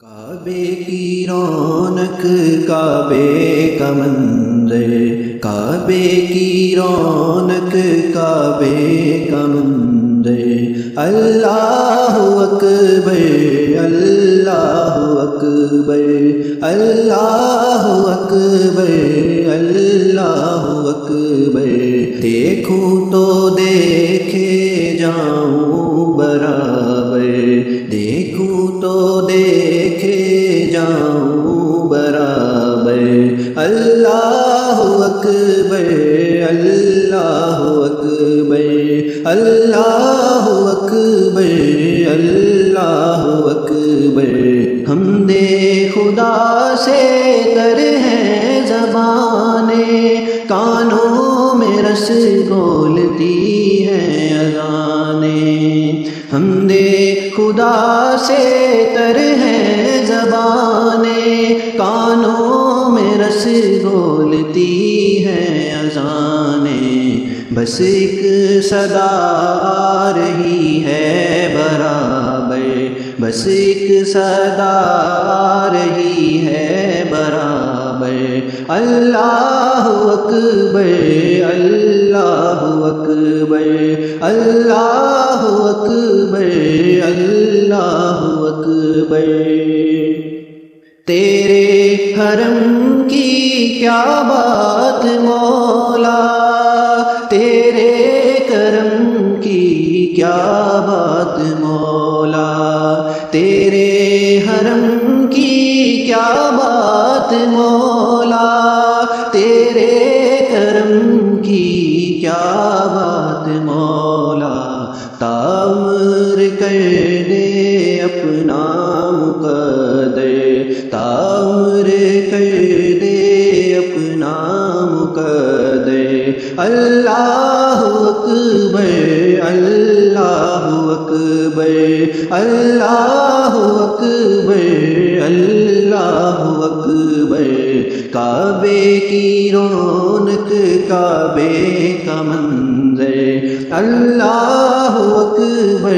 کعبے کی رونق، کعبے کا منظر۔ کعبے کی رونق، کعبے کا منظر۔ اللہ اکبر اللہ اکبر اللہ اکبر اللہ اکبر۔ دیکھوں تو دیکھے جاؤں اللہ اکبر اللہ اکبر اللہ اکبر اللہ اکبر ہم دے خدا سے تر ہیں زبانیں، کانوں میں رس گولتی ہیں اذانیں۔ ہم دے خدا سے تر ہیں زبانیں، کانوں میں رس گولتی ہیں اذانیں بس ایک صدا آ رہی ہے برابر، بس ایک صدا آ رہی ہے برابر۔ اللہ اکبر اللہ اکبر اللہ اکبر اللہ اکبر۔ تیرے حرم کی کیا بات مولا؟ تیرے کرم کی کیا بات مولا؟ تیرے حرم کی کیا بات مولا؟ تیرے کرم کی کیا بات مولا؟ تعمر کر دے اپنا مقدر کر دے اپنا مقدر۔ اللہ اکبر اللہ اکبر اللہ اکبر اللہ اکبر۔ کعبے کی رونق، کعبے کا منظر۔ اللہ اکبر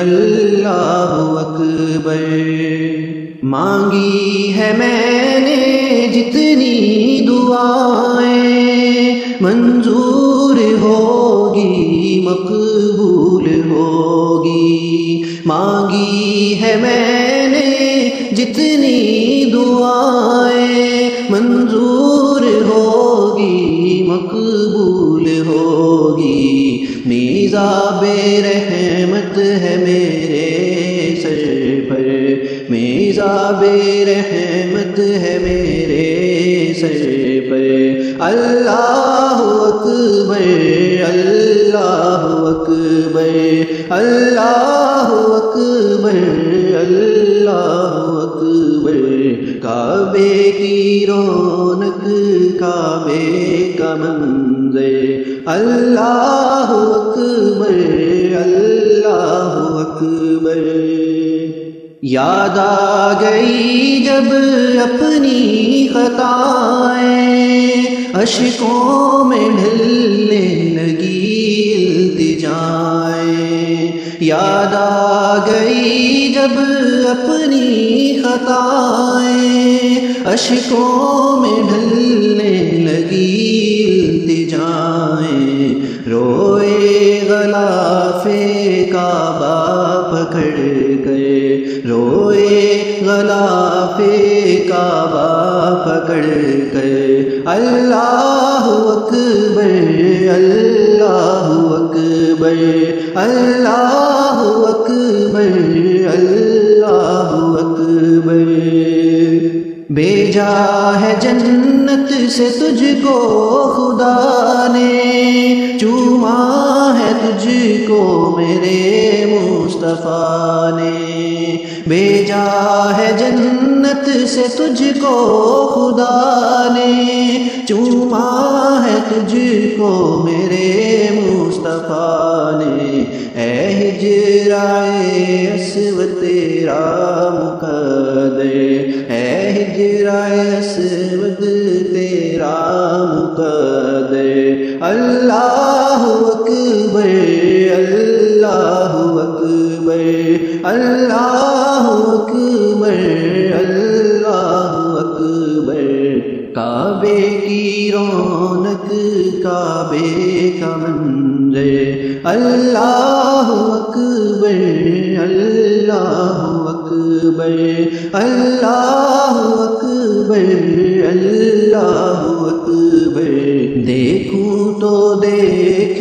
اللہ اکبر۔ مانگی ہے میں نے جتنی دعائیں، منظور ہوگی، مقبول ہوگی۔ مانگی ہے میں نے جتنی دعائیں، منظور ہوگی، مقبول ہوگی۔ میزا بے رحمت ہے میرے سر پر۔ میزا بے رحمت ہے میرے سر پر۔ اللہ اکبر اللہ اکبر اللہ اکبر اللہ اکبر۔ کعبے کی رونق، کعبے کا منظر۔ اللہ اکبر اللہ اکبر۔ یاد آ گئی جب اپنی خطائیں اشکوں میں ڈھلنے لگی التجائیں۔ یاد آ گئی جب اپنی خطائیں اشکوں میں ڈھلنے لگی التجائیں۔ روئے غلافے کا باپ پکڑ گئے روئے غلافے کا باپ پکڑ گئے اللہ اکبر اللہ اکبر اللہ اکبر اللہ اکبر۔ بیجا ہے جنت سے تجھ کو خدا نے، چوما ہے تجھ کو میرے مصطفیٰ نے۔ بیجا ہے جنت سے تجھ کو خدا نے، چوما ہے تجھ کو میرے مصطفیٰ نے۔ اے ہجرائے اسو تیرا مقدر، اے ہجرائے اسود تیرا مقدر۔ اللہ اللہ اکبر اللہ اکبر، کعبے کی رونق، کعبے کا منظر۔ اللہ اکبر اللہ اکبر اللہ اکبر اللہ اکبر۔ دیکھوں تو دیکھ